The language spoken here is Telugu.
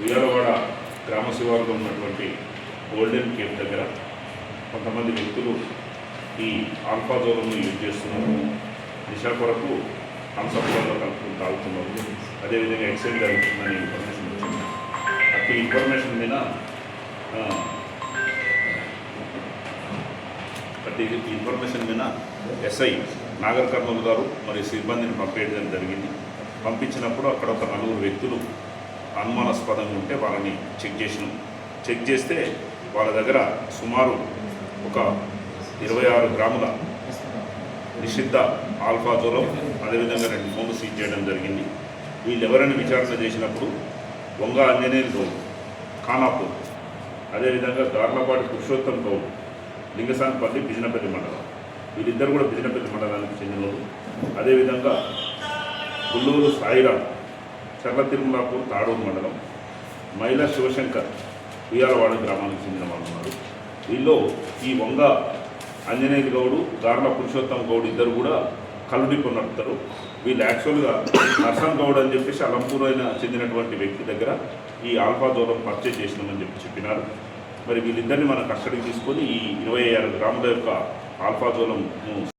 ఉయ్యాలవాడ గ్రామ శివారులో ఉన్నటువంటి గోల్డెన్ కేఫ్ దగ్గర కొంతమంది వ్యక్తులు ఈ ఆల్ఫా జోలంను యూజ్ చేస్తున్నారు. దిశ కొరకు హంసపురంలో కలుపుకుని తాగుతున్నారు. అదేవిధంగా ఎక్సైజ్ జరుగుతుందని ఇన్ఫర్మేషన్ వచ్చింది. అట్టి ఇన్ఫర్మేషన్ మీద ప్రతి ఇన్ఫర్మేషన్ మీద ఎస్ఐ నాగర్ కర్నూలు గారు మరియు సిబ్బందిని పంపేయడం జరిగింది. పంపించినప్పుడు అక్కడ ఒక నలుగురు వ్యక్తులు అనుమానాస్పదంగా ఉంటే వాళ్ళని చెక్ చేసినాం. చెక్ చేస్తే వాళ్ళ దగ్గర సుమారు ఒక ఇరవై ఆరు గ్రాముల నిషిద్ధ ఆల్ఫాజోలో అదేవిధంగా రెండు ఫోన్లు సీజ్ చేయడం జరిగింది. వీళ్ళు ఎవరైనా విచారణ చేసినప్పుడు వంగ ఆంజనేయులు గౌడ్ ఖానాపూర్ అదేవిధంగా గార్లపాటి పురుషోత్తం గౌడ్ లింగసానపల్లి బిజినపల్లి మండలం. వీళ్ళిద్దరు కూడా బిజినపల్లి మండలానికి చెందినవారు అదేవిధంగా గుల్లూరు సాయిరాం చర్ల తిరుమలాపూర్ తాడూరు మండలం మహిళ శివశంకర్ ఉయ్యాలవాడ గ్రామానికి చెందిన వాళ్ళు ఉన్నారు. వీళ్ళు ఈ వంగ ఆంజనేయ గౌడు గార్ల పురుషోత్తమ గౌడ్ ఇద్దరు కూడా కలుడిపు నడుపుతారు వీళ్ళు యాక్చువల్గా నర్సన్ గౌడ్ అని చెప్పేసి అలంపూర్ అయిన చెందినటువంటి వ్యక్తి దగ్గర ఈ ఆల్ఫా దూరం పర్చేజ్ చేసినామని చెప్పి చెప్పినారు. మరి వీళ్ళిద్దరిని మనం కస్టడీకి తీసుకొని ఈ ఇరవై ఆరు గ్రాముల యొక్క ఆల్ఫా దూరం